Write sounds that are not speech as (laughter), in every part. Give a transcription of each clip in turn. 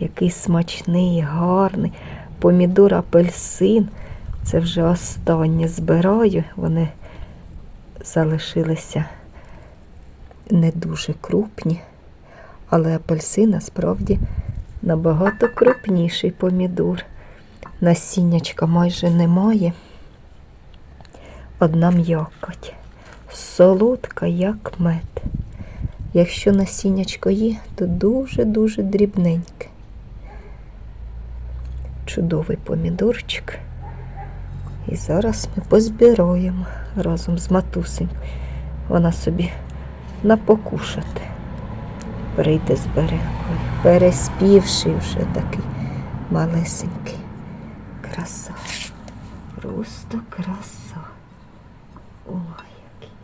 який смачний, гарний. Помідор апельсин. Це вже останнє збираю. Вони залишилися не дуже крупні. Але апельсин насправді набагато крупніший помідор. Насіннячка майже немає. Одна м'якоть. Солодка, як мед. Якщо насіннячко є, то дуже-дуже дрібненьке. Чудовий помідорчик. І зараз ми позбираємо разом з матусею. Вона собі напокушати. Прийде збере. Ой, переспівший вже такий малесенький. Краса. Просто краса. Ой, який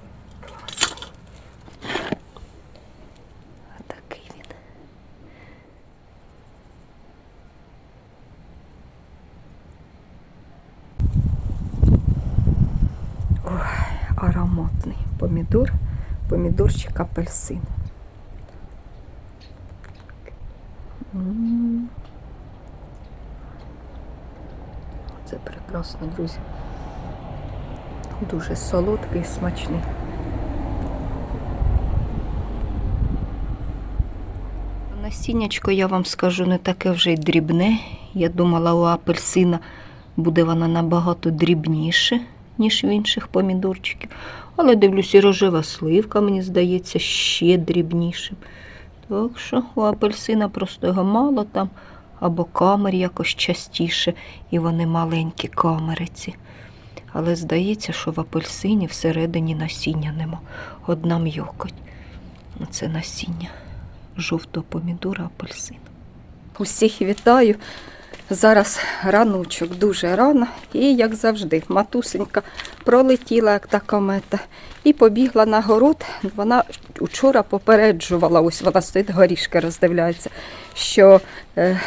класний. А такий він. Ой, ароматний помідор, помідорчик апельсин. Це прекрасно, друзі. Дуже солодкий смачний. Насіннячко, я вам скажу, не таке вже й дрібне. Я думала, у апельсина буде вона набагато дрібніше, ніж в інших помідорчиків. Але дивлюсь, і рожева сливка, мені здається, ще дрібнішим. Так що у апельсина просто його мало там, або камер якось частіше, і вони маленькі камериці. Але здається, що в апельсині всередині насіння нема. Одна м'якоть. Це насіння жовтого помідора апельсин. Усіх вітаю. Зараз раночок дуже рано, і, як завжди, матусенька пролетіла, як та комета, і побігла на город. Вона вчора попереджувала, ось вона стоїть, горішки роздивляється, що е,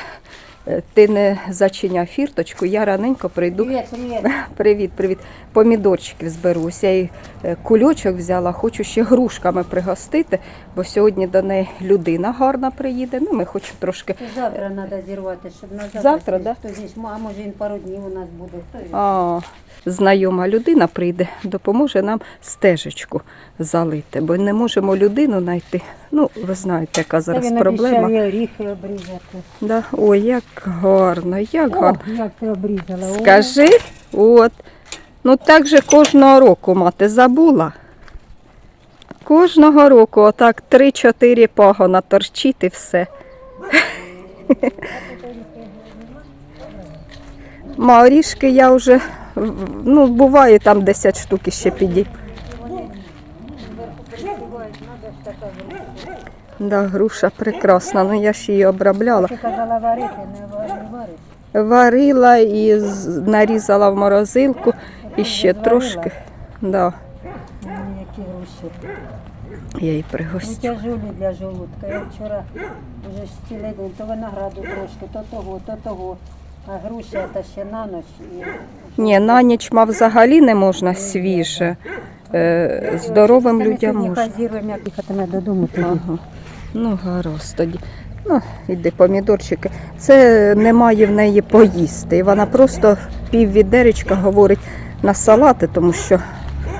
ти не зачиняв фірточку, я раненько прийду. Привет, привет. (laughs) Привіт, привіт. Помідорчиків зберуся. Я їй е, кульочок взяла, хочу ще грушками пригостити, бо сьогодні до неї людина гарна приїде. Ну, ми хочемо трошки. Завтра треба зірвати, щоб на завтра. Завтра, да? А може він пару днів у нас буде. Хто? А, знайома людина прийде, допоможе нам стежечку залити, бо не можемо людину знайти. Ну, ви знаєте, яка зараз Та він проблема. оріхи обрізати. Да. Ой, як гарно, як гарно. Як ти обрізала. О, Скажи, от. Ну так же кожного року мати забула. Кожного року отак 3-4 пагона торчить і все. (laughs) Ма орішки я вже, ну, буває там 10 штук ще піді. Да, груша прекрасна, ну я ж її обробляла. Ти казала варити, не вар- не вариш. Варила і нарізала в морозилку і ще трошки. Да, Які груші. я її Ну, пригостю. тяжулі для желудка. Я вчора вже ж цілий день, то винограду трошки, то того, то того. А груші це ще на ніч. І... Ні, на ніч ма взагалі не можна свіже. Е, Здоровим людям можна. як їхатиме додому. Ага. Ну, гаразд тоді. Ну, іди помідорчики. Це немає в неї поїсти. І вона просто пів відеречка говорить на салати, тому що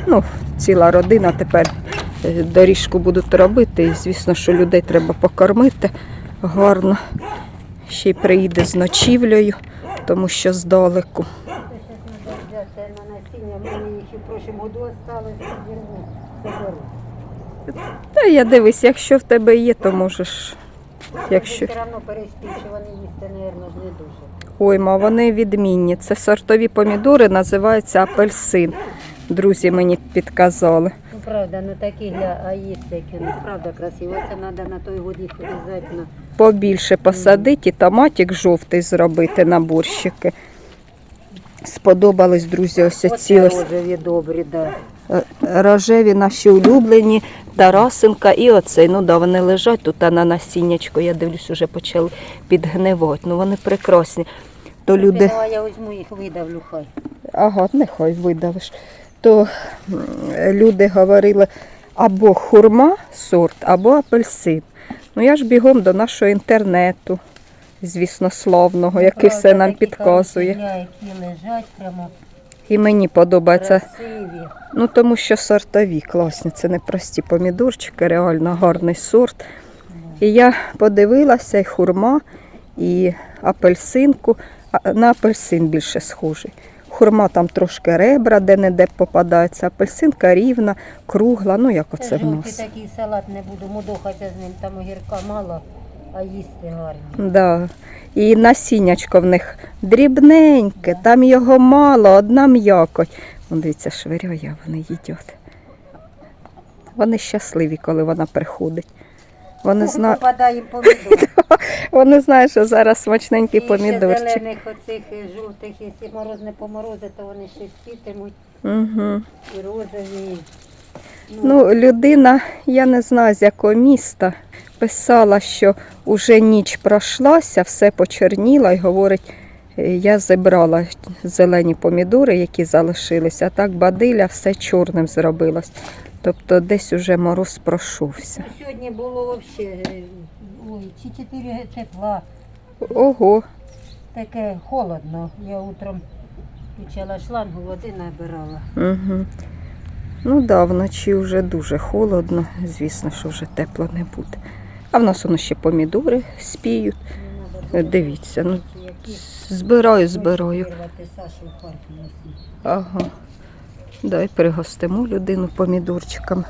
ну, ціла родина тепер е, доріжку будуть робити. І звісно, що людей треба покормити гарно. Ще й приїде з ночівлею, тому що здалеку. Взяти на насіння, мене їх і в прошлому году заберу. Та я дивись, якщо в тебе є, то можеш. Якщо. Все одно вони їсти, мабуть, не дуже. Ой, ма, вони відмінні. Це сортові помідори, називаються апельсин. Друзі мені підказали. Ну, правда, ну такі гля, а їсти, які вони, правда, красиво. Це треба на той год їх обов'язково. Побільше посадити і томатик жовтий зробити на борщики. Сподобались, друзі, ось ці ось рожеві добрі, да. е, рожеві наші улюблені, Тарасинка і оцей. Ну да, вони лежать тут на насіннячко. Я дивлюсь, уже почали підгнивати. Ну вони прекрасні. То люди. Давай я візьму їх, видавлю хай. Ага, нехай видавиш. То люди говорили або хурма сорт, або апельсин. Ну я ж бігом до нашого інтернету. Звісно, славного, який Правда, все нам такі підказує. карасіля, які лежать прямо І мені подобається. красиві. Ну тому що сортові класні. Це не прості помідорчики, реально гарний сорт. І я подивилася і хурма, і апельсинку. А на апельсин більше схожий. Хурма там трошки ребра, де-не-де попадається. Апельсинка рівна, кругла, ну як оце в жовтий нас. такий салат не буду мудохатися з ним, там огірка мало, а їсти гарні. Да. І насіннячко в них дрібненьке, там його мало, одна м'якоть. Вон дивіться, швиряє, вони їдять. Вони щасливі, коли вона приходить. Вони, зна... (laughs) Помідор. вони знають, що зараз смачненький І ще зелених оцих і жовтих, якщо мороз не поморози, то вони ще спітимуть Угу. і розові. Ну, людина, я не знаю з якого міста, писала, що уже ніч пройшлася, все почерніло і говорить, «Е, я зібрала зелені помідори, які залишилися, а так бадиля все чорним зробилось. Тобто десь уже мороз пройшовся. Ну, Сьогодні було взагалі ой, чи 4 тепла. Ого, Таке холодно. Я утром включала шлангу, води набирала. угу. Ну да, вночі вже дуже холодно, звісно, що вже тепло не буде. А в нас воно ще помідори спіють. Дивіться, ну збираю, збираю. Ага. Дай пригостимо людину помідорчиком.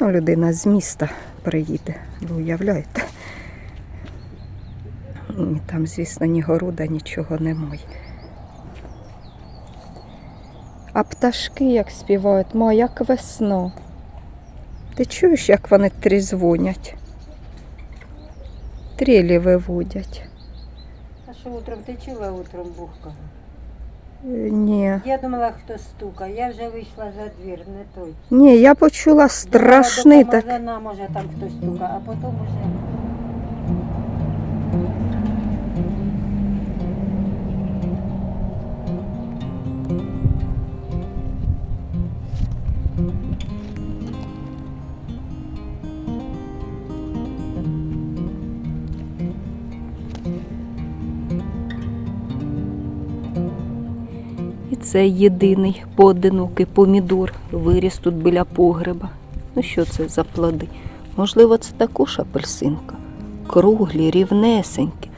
Ну, людина з міста приїде, ви уявляєте? Там, звісно, ні города, нічого немає. А пташки як співають, ма, як весна. Ти чуєш, як вони трізвонять? Трілі виводять. А що утром ти чула утром бухкав? Е, Ні. Я думала, хто стука. Я вже вийшла за двір, не той. Ні, я почула страшний так. може там хтось стука, а потім уже. І це єдиний поодинокий помідор виріс тут біля погреба. Ну що це за плоди? Можливо, це також апельсинка. Круглі, рівнесенькі.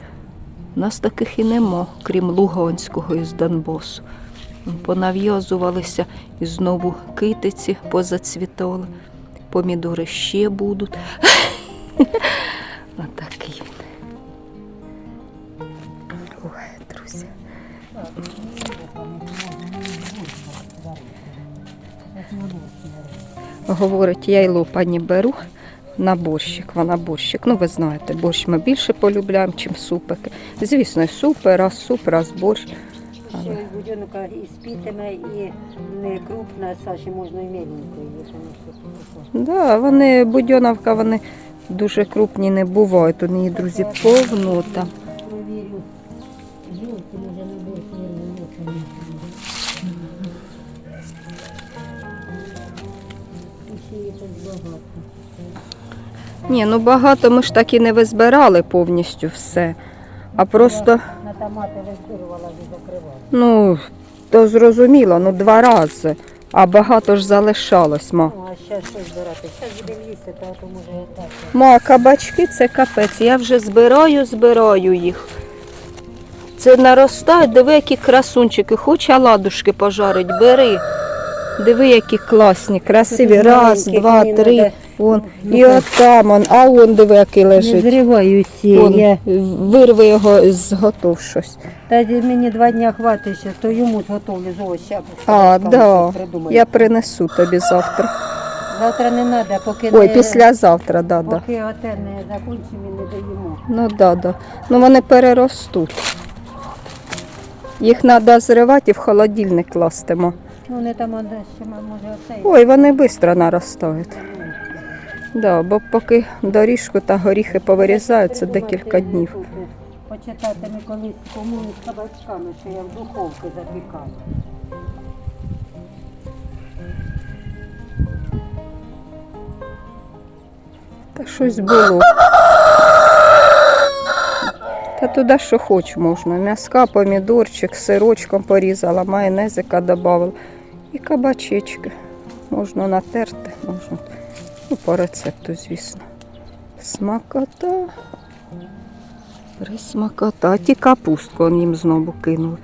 У нас таких і нема, крім Луганського із Донбасу. Понав'язувалися і знову китиці позацвітали. Помідори ще будуть. (laughs) Говорить, я й лопані беру на борщик. Вона борщик. Ну, ви знаєте, борщ ми більше полюбляємо, чим супики. Звісно, супи, раз суп, раз борщ. Що і будинка і спітиме, і не крупна, Саші можна і все таке. Да, вони будьоновка, вони дуже крупні не бувають. У неї, друзі, повно Ні, ну багато ми ж так і не визбирали повністю все. А просто, На томати викурювала і закривала. ну, то зрозуміло, ну два рази. А багато ж залишалось, ма. Ну, а ще що збирати? Зараз будемо їсти, то то може так. Ма, кабачки це капець. Я вже збираю, збираю їх. Це наростає, диви, які красунчики. Хоч оладушки пожарить, бери. Диви, які класні, красиві. Раз, два, три. Ну, І так. отам, он. а он диви, який Не лежить. зриваю всі. Вон, Я... Вирви його, зготов щось. Та мені два дня хватить ще, то йому зготовлю з овощами. А, да. Я принесу тобі завтра. Завтра не треба, поки Ой, не... післязавтра, да, да. Поки оте не закінчимо і не даємо. Ну да, да. Ну вони переростуть. Їх треба зривати і в холодильник кластимо. Ну, вони там а, де ще може оцей. Ой, вони швидко наростають. Да, бо поки доріжку та горіхи повирізають, це Придумати декілька днів. Почитати ми колись комуни з кабачками, що я в духовці запікала. Та щось було. Та туди що хоч можна. М'яска, помідорчик, сирочком порізала, майонезика додавала. І кабачечки. Можна натерти, можна. Ну, по рецепту, звісно. Смакота. Присмакота. А ті капустку он їм знову кинули.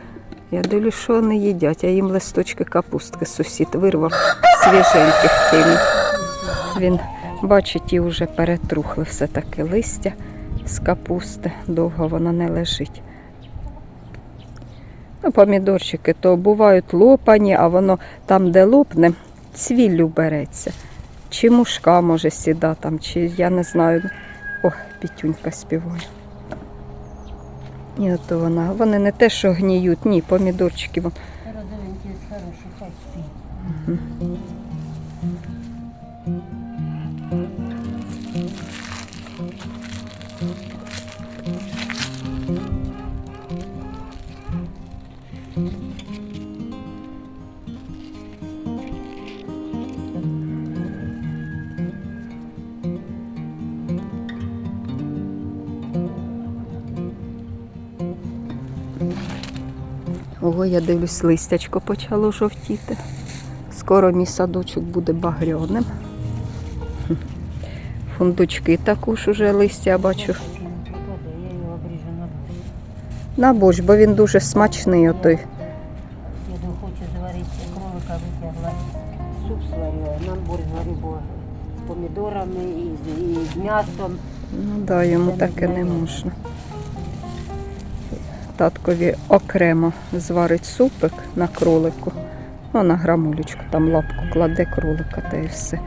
Я дивлюсь, що вони їдять, а їм листочки капустки сусід вирвав свіженьких кинув. Він бачить, ті вже перетрухли все таки листя з капусти. Довго воно не лежить. Ну, помідорчики то бувають лопані, а воно там, де лопне, цвіллю береться. Чи мушка може сіда там, чи я не знаю. Ох, пітюнька співає. І от вона. Вони не те, що гніють, ні, помідорчики. Родовенькі, хороші, хай спить. Ого, я дивлюсь, листячко почало жовтіти. Скоро мій садочок буде багряним. Хм. Фундучки також уже листя я бачу. На борщ. Бо він дуже смачний отой. Я думаю, хочу зварити кролика, витягла суп сварила, нам борщ зварю, бо з помідорами і з, м'ясом. Ну да, йому таке не можна. Таткові окремо зварить супик на кролику. Ну, на грамулечку, там лапку кладе кролика та і все.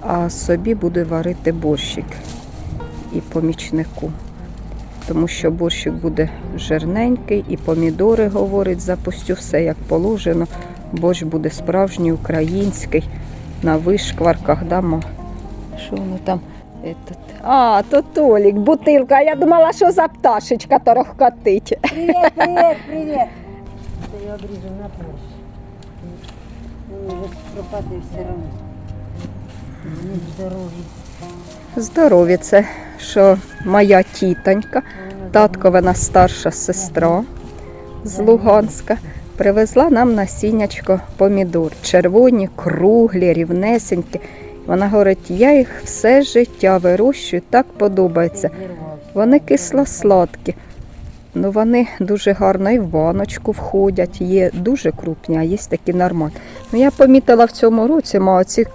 А собі буде варити борщик і помічнику. Тому що борщик буде жирненький, і помідори, говорить, запустю все як положено. Борщ буде справжній, український, на вишкварках дамо. Що воно там? Этот. А, то Толік, бутилка. А я думала, що за пташечка торохкотить. Привіт, привіт, привіт. Це я обріжу на. Він вже все одно. Здорові. Здорові це, що моя тітонька, А воно татковина старша сестра з Луганська, привезла нам насіннячко помідор. Червоні, круглі, рівнесенькі. Вона говорить, я їх все життя вирощую, так подобається. Вони кисло-сладкі. Ну, вони дуже гарно і в баночку входять. Є дуже крупні, а є такі нормальні. Ну, я помітила в цьому році, ма, ці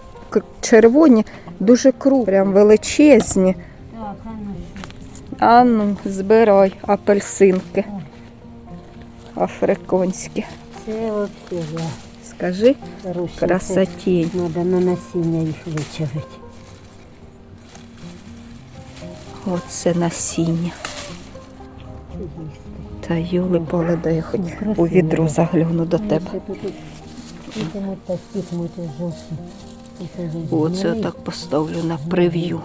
червоні дуже крупні, прям величезні. А ну збирай апельсинки африканські. Це взагалі Скажи, хороші. красотінь. Треба на насіння їх вичавити. Оце насіння. Та юли поле, я хоч Ну, у да. загляну до тебе. Оце вже Оце згнили. так поставлю на прев'ю.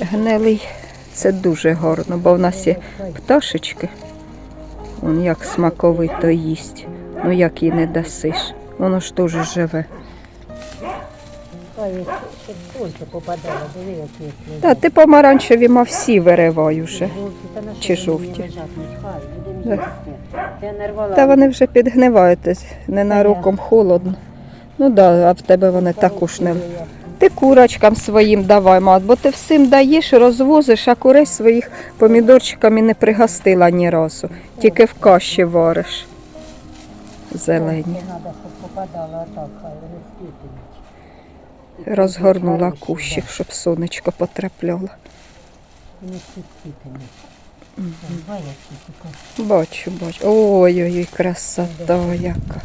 Гнилий це дуже гарно, бо в нас є пташечки. Он як смаковито їсть. Ну як їй не дасиш. Воно ж теж живе. Та ти помаранчеві ма всі виривай уже. На Чи жовті? Та вони вже підгнивають, ось ненароком холодно. Ну да, а в тебе вони також не. Ти курочкам своїм давай, мат, бо ти всім даєш, розвозиш, а курей своїх помідорчиками не пригостила ні разу. Тільки в каші вариш. Зелені. Розгорнула кущик, щоб сонечко потрапляло. Бачу, бачу. Ой-ой-ой, красота яка.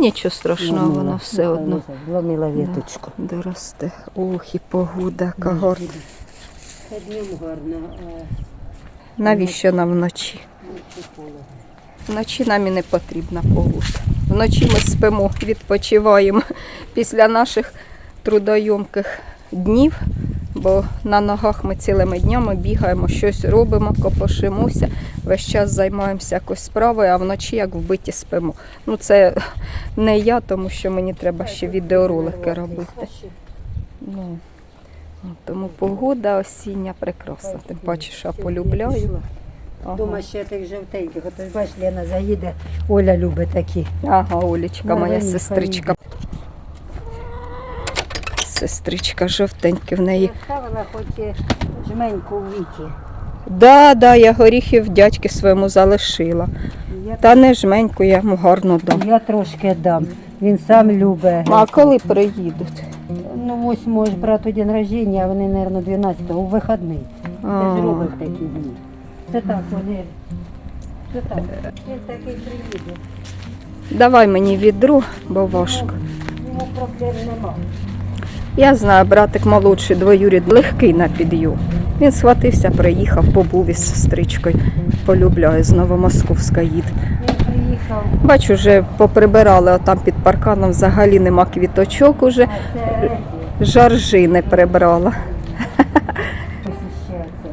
Нічого страшного, воно все одно Зломила віточку. доросте. Ох, і погода, яка гарна. Днем гарно, Навіщо нам вночі? Вночі нам і не потрібна погода. Вночі ми спимо, відпочиваємо (laughs) після наших трудойомких днів, бо на ногах ми цілими днями бігаємо, щось робимо, копошимося, весь час займаємося якоюсь справою, а вночі як вбиті спимо. Ну це не я, тому що мені треба ще відеоролики робити. Ну, Тому погода осіння прекрасна. Тим паче, що полюбляю. Ага. Дома ще тих жовтеньких. Ото ж бачиш, Лена заїде, Оля любить такі. Ага, Олечка, моя сестричка. Сестричка жовтенька в неї. Ставила хоч і жменьку в віки. Да, да, я горіхів дядьки своєму залишила. Я, Та не жменьку, я йому гарно дам. я трошки дам. Він сам любить. А коли приїдуть? Ну, ось може брати день рождення, а вони, мабуть, 12-го, у вихідний. Це ж робить такі дні. Це так, вони. Це так. Він такий приїде. Давай мені відру, бо важко. Йому проблем нема. Я знаю, братик молодший, двоюрід, легкий на підйом. Він схватився, приїхав, побув із сестричкою. Полюбляє з Новомосковська їде. Бачу, вже поприбирали, отам під парканом взагалі нема квіточок уже. а Жаржи не прибрала.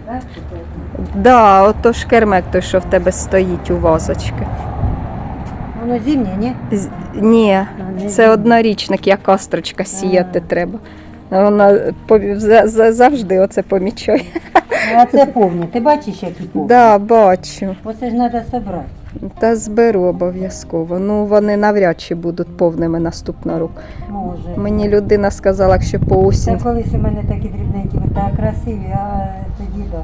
так? Да, ото ж кермек той, що в тебе стоїть у вазочки. Воно зимнє, ні? З- Ні, А, це однорічник, як кастрочка сіяти А. треба. Вона пові- за- за- завжди оце помічає. А це повні. Ти бачиш, які повні? Да, бачу. Оце ж треба зібрати. Та зберу обов'язково. Ну вони навряд чи будуть повними наступного року. Може. Мені людина сказала, якщо по Це осінь. колись у мене такі дрібненькі, так красиві, а тоді да.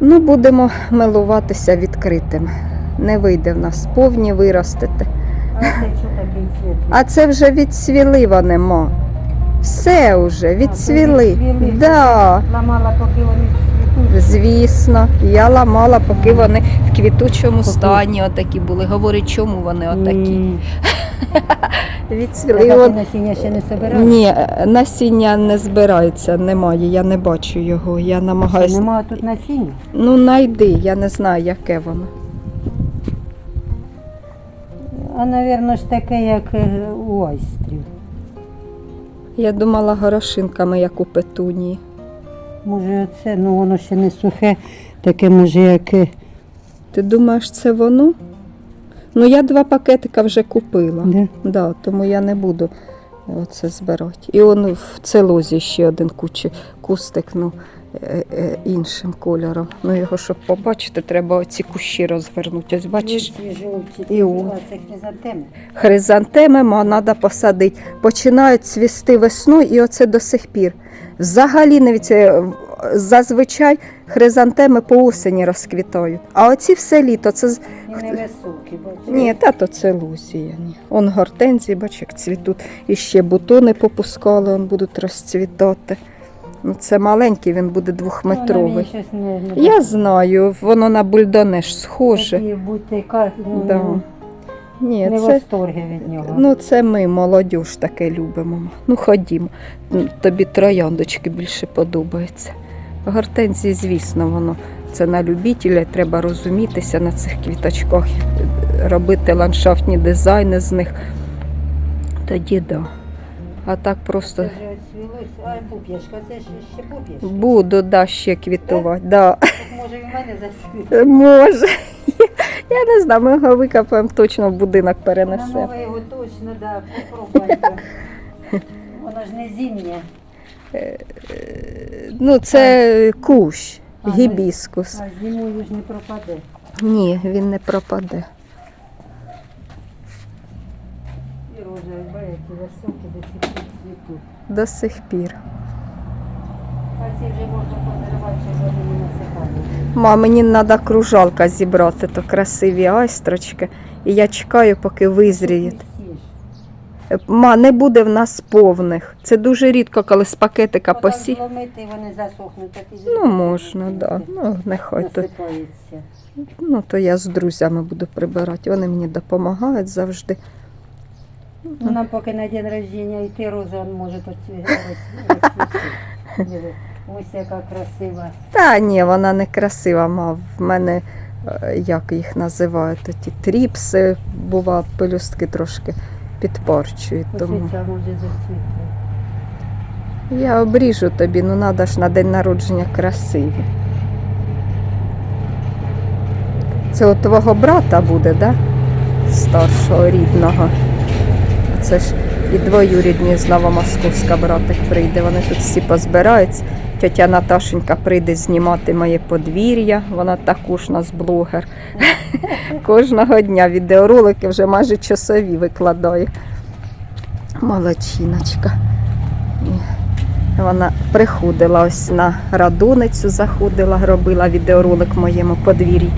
Ну, будемо милуватися відкритим. Не вийде в нас повні виростити. А це вже відсвіли вони, ма. Все вже, відсвіли. Да, Ламала, поки вони звісно. Я ламала, поки вони в квітучому стані отакі були. Говорить, чому вони отакі. (laughs) Відсвіли. От- насіння ще не збирав? Ні, насіння не збирається, немає, я не бачу його. Я намагаюся. Немає тут насіння? Ну, найди, я не знаю, яке воно. А, мабуть, ж таке, як е, у айстрів. Я думала горошинками, як у петунії. Може, оце, ну воно ще не сухе, таке може, як. е, Ти думаєш, це воно? Ну, я два пакетика вже купила. Да? Да, тому я не буду оце збирати. І он в целозі ще один кучі кустик, ну, е, е, іншим кольором. Ну, його, щоб побачити, треба оці кущі розвернути. Ось бачиш, І о. хризантеми. треба посадити. Починають цвісти весну і оце до сих пір. Взагалі навіть е, зазвичай хризантеми по осені розквітають. А оці все літо, це з- І невисокі, бачиш? Ні, тато це Лусія. Ні. Он гортензії, бач, як цвітуть. І ще бутони попускали, он будуть розцвітати. Ну, це маленький, він буде двохметровий. мені не, не Я знаю, воно на бульдоне ж схоже. Такі ну, Да. Ні, не це, від нього. ну, це ми, молодь, таке любимо. Ну, ходімо. Ну, Тобі трояндочки більше подобаються. Гортензії, звісно, воно це на любителя, треба розумітися на цих квіточках, робити ландшафтні дизайни з них. Тоді да. А так просто. А пуп'яшка, це ще пуп'яшка. буду да, ще квітувати. Да. Може і в мене засвітить. (laughs) Може. Я не знаю, ми його викопаємо, точно в будинок На перенесемо. його точно, да, попробуйте. (laughs) Воно ж не зимнє. Ну, це кущ, А, ну, гібіскус. А зимою ж не пропаде. Ні, він не пропаде. І рожеві, які високі, до сих пір цвітуть. До сих пір. Ма, мені треба кружалка зібрати, то красиві айстрочки. І я чекаю, поки визріють. Ма, не буде в нас повних. Це дуже рідко, коли з пакетика посі. Ну, можна, так. Да. Ну, нехай то. Ну, то я з друзями буду прибирати. Вони мені допомагають завжди. Ну, нам поки на день рождення йти, роза он може поцвісти. Ось яка красива. Та ні, вона не красива, ма. В мене, е, як їх називають, ті тріпси, бува, пелюстки трошки підпорчують. Тому ця може зацвіти. я обріжу тобі, ну треба ж на день народження красиві. Це у твого брата буде, да? Старшого рідного. Це ж І двоюрідні з Новомосковська братик прийде. Вони тут всі позбираються. Тетя Наташенька прийде знімати моє подвір'я. Вона також у нас блогер. (laughs) Кожного дня відеоролики вже майже часові викладає. Молодчиночка. Вона приходила ось на радоницю, заходила, робила відеоролик моєму подвір'ї.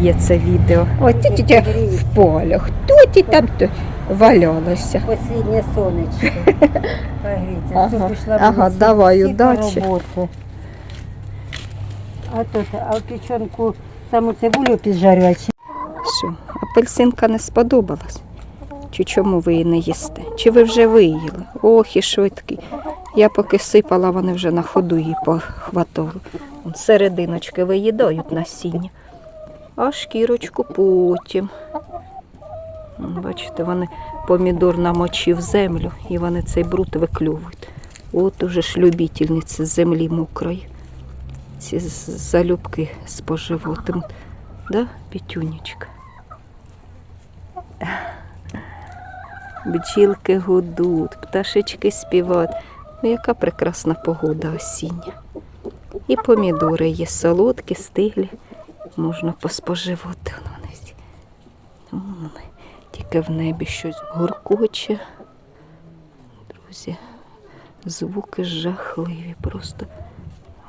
Є це відео. Ти тітя в полі. Хто ти там то валялася? Последнє сонечко. (laughs) Погріться. Ага, Все, пішла ага, мені давай, стільки удачі. роботи. А тут, а в печенку саму цибулю піджарю, а Що, апельсинка не сподобалась? Чи чому ви її не їсте? Чи ви вже виїли? Ох, і швидкий. Я поки сипала, вони вже на ходу її похватали. Вон Серединочки виїдають насіння, а шкірочку потім. Бачите, вони помідор намочив землю і вони цей бруд виклювують. От уже ж любительниці землі мокрої. Ці залюбки споживатимуть. Да, Петюнечка? Бджілки гудуть, пташечки співають. Ну, яка прекрасна погода осіння. І помідори є солодкі, стиглі. Можна поспоживати. Тільки в небі щось гуркоче. Друзі, звуки жахливі просто.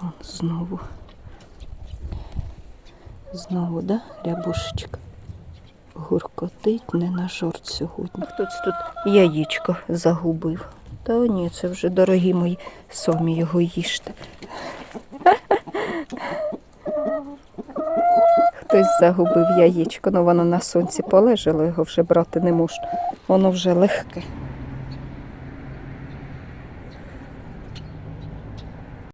Вон знову. Знову, да, рябушечка? Гуркотить не на жорт сьогодні. Хтось тут яєчко загубив. Та ні, це вже дорогі мої, самі його їжте. Хтось загубив яєчко, ну воно на сонці полежало, його вже брати не можна. Воно вже легке.